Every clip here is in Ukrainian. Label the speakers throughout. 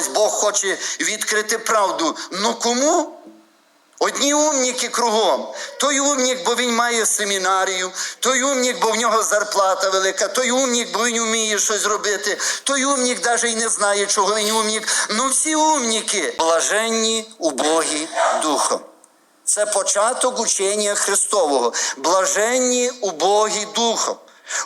Speaker 1: ось Бог хоче відкрити правду. Ну кому? Одні умніки кругом. Той умнік, бо він має семінарію, той умнік, бо в нього зарплата велика, той умнік, бо він вміє щось робити, той умнік навіть і не знає, чого він умнік. Ну всі умніки блаженні убогі духом. Це початок учення Христового. Блаженні убогі духом.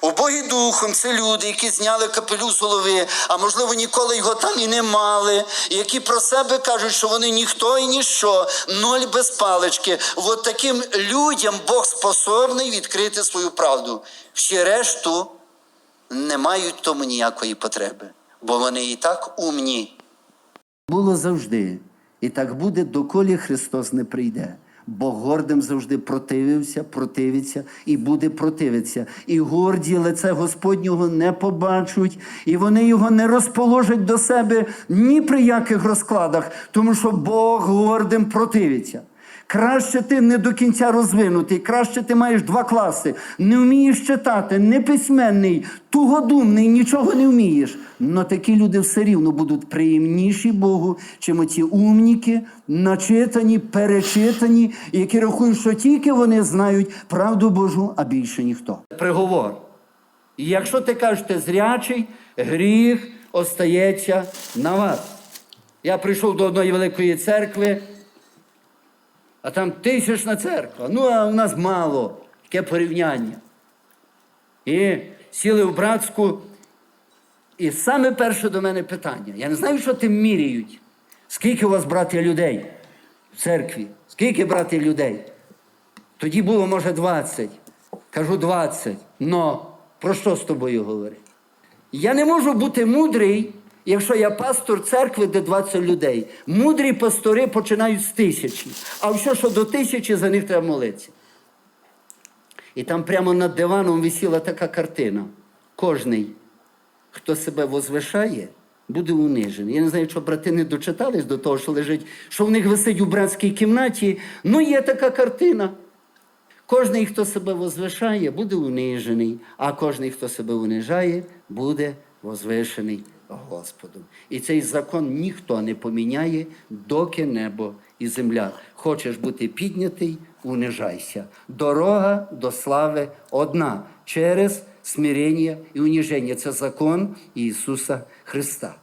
Speaker 1: Убогі духом це люди, які зняли капелю з голови, а можливо ніколи його там і не мали, які про себе кажуть, що вони ніхто і ніщо, ноль без палички. От таким людям Бог способний відкрити свою правду. Всі решту не мають тому ніякої потреби, бо вони і так умні.
Speaker 2: Було завжди, і так буде, доколі Христос не прийде. Бо гордим завжди противився, противиться і буде противитися. І горді лице Господнього не побачать, і вони його не розположать до себе ні при яких розкладах, тому що Бог гордим противиться. Краще ти не до кінця розвинутий, краще ти маєш два класи, не вмієш читати, не письменний, тугодумний, нічого не вмієш. Но такі люди все рівно будуть приємніші Богу, чим оці умніки, начитані, перечитані, які рахують, що тільки вони знають правду Божу, а більше ніхто. Приговор. І якщо ти кажеш, ти зрячий, гріх остається на вас. Я прийшов до одної великої церкви, а там тисячна церква. Ну, а в нас мало. Таке порівняння. І сіли в братську. І саме перше до мене питання. Я не знаю, що тим міряють. Скільки у вас, браття, людей в церкві? Скільки, браття, людей? Тоді було, може, 20. Кажу 20. Но про що з тобою говорити? Я не можу бути мудрий, якщо я пастор церкви, де 20 людей. Мудрі пастори починають з тисячі. А все, що до тисячі, за них треба молитися. І там прямо над диваном висіла така картина. Кожний, хто себе возвишає, буде унижений. Я не знаю, що брати не дочитались до того, що лежить, що в них висить у братській кімнаті. Ну, є така картина. Кожний, хто себе возвишає, буде унижений, а кожний, хто себе унижає, буде возвишений Господом. І цей закон ніхто не поміняє, доки небо і земля. Хочеш бути піднятий, унижайся. Дорога до слави одна через смирення і уніження. Це закон Ісуса Христа.